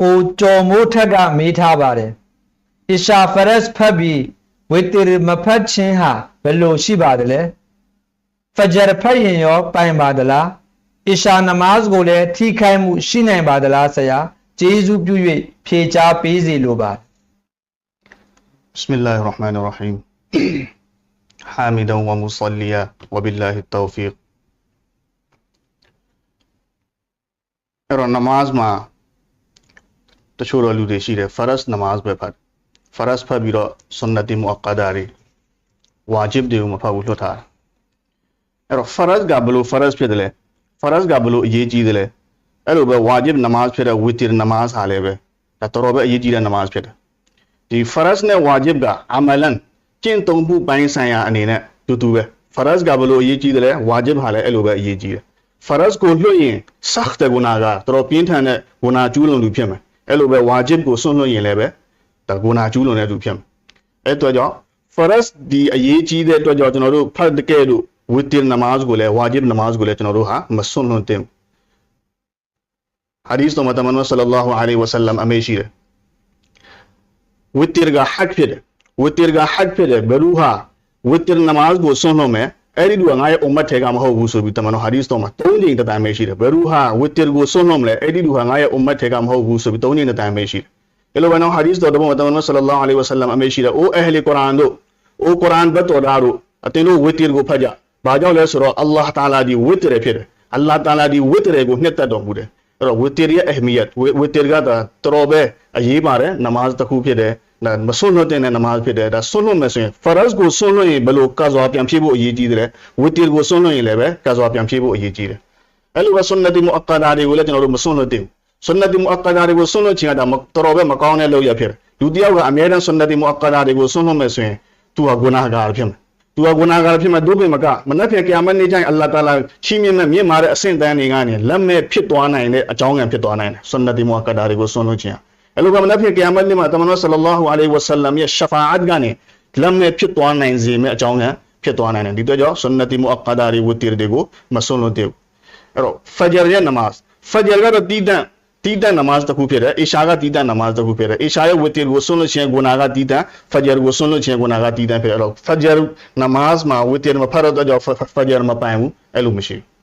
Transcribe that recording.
ကိုကျော်မိုးထက်ကမေးထားပါတယ်အီရှာဖရက်ဖတ်ပြီးဝေတီမဖတ်ခြင်းဟာဘယ်လိုရှိပါသလဲဖဂျာဖတ်ရင်ရောပိုင်ပါသလားအီရှာနမတ်ကိုလည်းထိခိုက်မှုရှိနိုင်ပါသလားဆရာကျေးဇူးပြု၍ဖြေချပေးစီလိုပါတယ် بسم الله الرحمن الرحيم حامدا ومصليا وبالله التوفيق အဲ့တော့နမ တ်မှာတချို့တော့လူတွေရှိတယ်ဖရတ်နမတ်ပဲဖတ်ဖရတ်ဖတ်ပြီးတော့ဆွန်နတီမူအကဒါရီဝါဂျစ်တွေကိုမဖတ်ဘူးလွတ်ထားတယ်အဲ့တော့ဖရတ်ကဘယ်လိုဖရတ်ဖြစ်တယ်လဲဖရတ်ကဘယ်လိုအရေးကြီးတယ်လဲအဲ့လိုပဲဝါဂျစ်နမတ်ဖြစ်တဲ့ဝီတီနမတ်ဟာလည်းပဲဒါတော်တော်ပဲအရေးကြီးတဲ့နမတ်ဖြစ်တယ်ဒီဖရတ်နဲ့ဝါဂျစ်ကအမလန်ကျင့်သုံးမှုပိုင်းဆိုင်ရာအနေနဲ့တူတူပဲဖရတ်ကဘယ်လိုအရေးကြီးတယ်လဲဝါဂျစ်ဟာလည်းအဲ့လိုပဲအရေးကြီးတယ်ဖရတ်ကိုလွှတ်ရင်ဆခ်တဲ့ဂုနာကတော်တော်ပြင်းထန်တဲ့ဂုနာကျူးလွန်သူဖြစ်မယ် အဲ့လိုပဲဝါဂျစ်ကိုဆွန့်လွှတ်ရင်လည်းပဲဒါဂုနာကျူးလွန်တဲ့သူဖြစ်မယ်အဲ့အတွက်ကြောင့်ဖရတ်ဒီအရေးကြီးတဲ့အတွက်ကြောင့်ကျွန်တော်တို့ဖတ်တဲ့လို့ဝီတီနမတ်ကိုလည်းဝါဂျစ်နမတ်ကိုလည်းကျွန်တော်တို့ဟာမဆွန့်လွှတ်သင့်ဟာဒီစ်တော်မတမန်ဆလ္လာလာဟူအလိုင်းဝါဆလမ်အမေရှိတယ်ဝစ်တီရကဟတ်ဖြစ်တယ်ဝစ်တီရကဟတ်ဖြစ်တယ်ဘယ်သူဟာဝစ်တီရနမတ်ကိုဆွန့်လို့မယ် အဲ့ဒီလူကငါရဲ့အုံမတ်ထဲကမဟုတ်ဘူးဆိုပြီးတမန်တော်ဟာဒီစ်တော်မှာ၃ချိန်တတိုင်းပဲရှိတယ်ဘယ်သူဟာဝစ်တီရကိုဆွန့်လို့မလဲအဲ့ဒီလူဟာငါရဲ့အုံမတ်ထဲကမဟုတ်ဘူးဆိုပြီး၃ချိန်တတိုင်းပဲရှိတယ်အဲ့လိုပဲနော်ဟာဒီစ်တော်တမန်တော်တမန်တော်ဆလ္လာလာအလိုင်းဝါဆလမ်အမေရှိတယ်အိုအဟ်လီကုရ်အာန်တို့အိုကုရ်အာန်ဘတ်တော်သားတို့အတင်တို့ဝစ်တီရကိုဖတ်ကြဘာကြောင့်လဲဆိုတော့အလ္လာဟ်တာလာဒီဝစ်တီရဖြစ်တယ်အလ္လာဟ်တာလာဒီဝစ်တီရကိုနှစ်သက်တော်မူတယ်အဲ့တော့ဝစ်တီရရဲ့အဟမီယတ်ဝစ်တီရကတော်တော်ပဲအရေးပါတယ်နမတ်တစ်ခုဖြစ်တယ် ဒါမဆွလွတ်တဲ့နမားဖြစ်တယ်ဒါဆွလွတ်မယ်ဆိုရင်ဖရတ်ကိုဆွလွတ်ရင်ဘယ်လိုကာဇွာပြန်ဖြည့်ဖို့အရေးကြီးတယ်လဲဝီတီကိုဆွလွတ်ရင်လည်းပဲကာဇွာပြန်ဖြည့်ဖို့အရေးကြီးတယ်အဲ့လိုပဲဆွနတီမူအကဒါတွေကိုလည်းကျွန်တော်တို့မဆွလွတ်သင့်ဘူးဆွနတီမူအကဒါတွေကိုဆွလွတ်ချင်တာတော်တော်ပဲမကောင်းတဲ့လုပ်ရဖြစ်တယ်လူတစ်ယောက်ကအများအားဆွနတီမူအကဒါတွေကိုဆွလွတ်မယ်ဆိုရင်သူဟာဂုနာဂါဖြစ်မယ်သူကဂုနာဂါဖြစ်မှာဒုပိမကမနက်ဖြန်ကယာမတ်နေ့ကျရင်အလ္လာဟ်တာလာချီးမြှင့်မဲ့မြင့်မာတဲ့အဆင့်တန်းတွေကနေလက်မဲ့ဖြစ်သွားနိုင်တဲ့အကြောင်းငံဖြစ်သွားနိုင်တယ်ဆွနတီမူအကဒါတွေကိုဆွလွတ်ချင် အဲ့လိုကမနဖြစ်ကယာမတ်နေ့မှာတမန်တော်ဆလ္လာလာဟူအလိုင်းဝါဆလမ်ရဲ့ရှဖာအတ်ကနေလက်မဲ့ဖြစ်သွားနိုင်စေမယ့်အကြောင်းကဖြစ်သွားနိုင်တယ်ဒီတော့ကြောင့်ဆွန်နတီမူအကဒါရီဝတီရတွေကိုမဆွန်လို့တဲ့အဲ့တော့ဖဂျာရဲ့နမတ်ဖဂျာကတော့တီးတန့်တီးတန့်နမတ်တစ်ခုဖြစ်တယ်အီရှာကတီးတန့်နမတ်တစ်ခုဖြစ်တယ်အီရှာရဲ့ဝတီရကိုဆွန်လို့ချင်းဂုနာကတီးတန့်ဖဂျာကိုဆွန်လို့ချင်းဂုနာကတီးတန့်ဖြစ်တယ်အဲ့တော့ဖဂျာနမတ်မှာဝတီရမဖတ်တော့ကြောင့်ဖဂျာမပိုင်ဘူးအဲ့လိုမရှိဘူး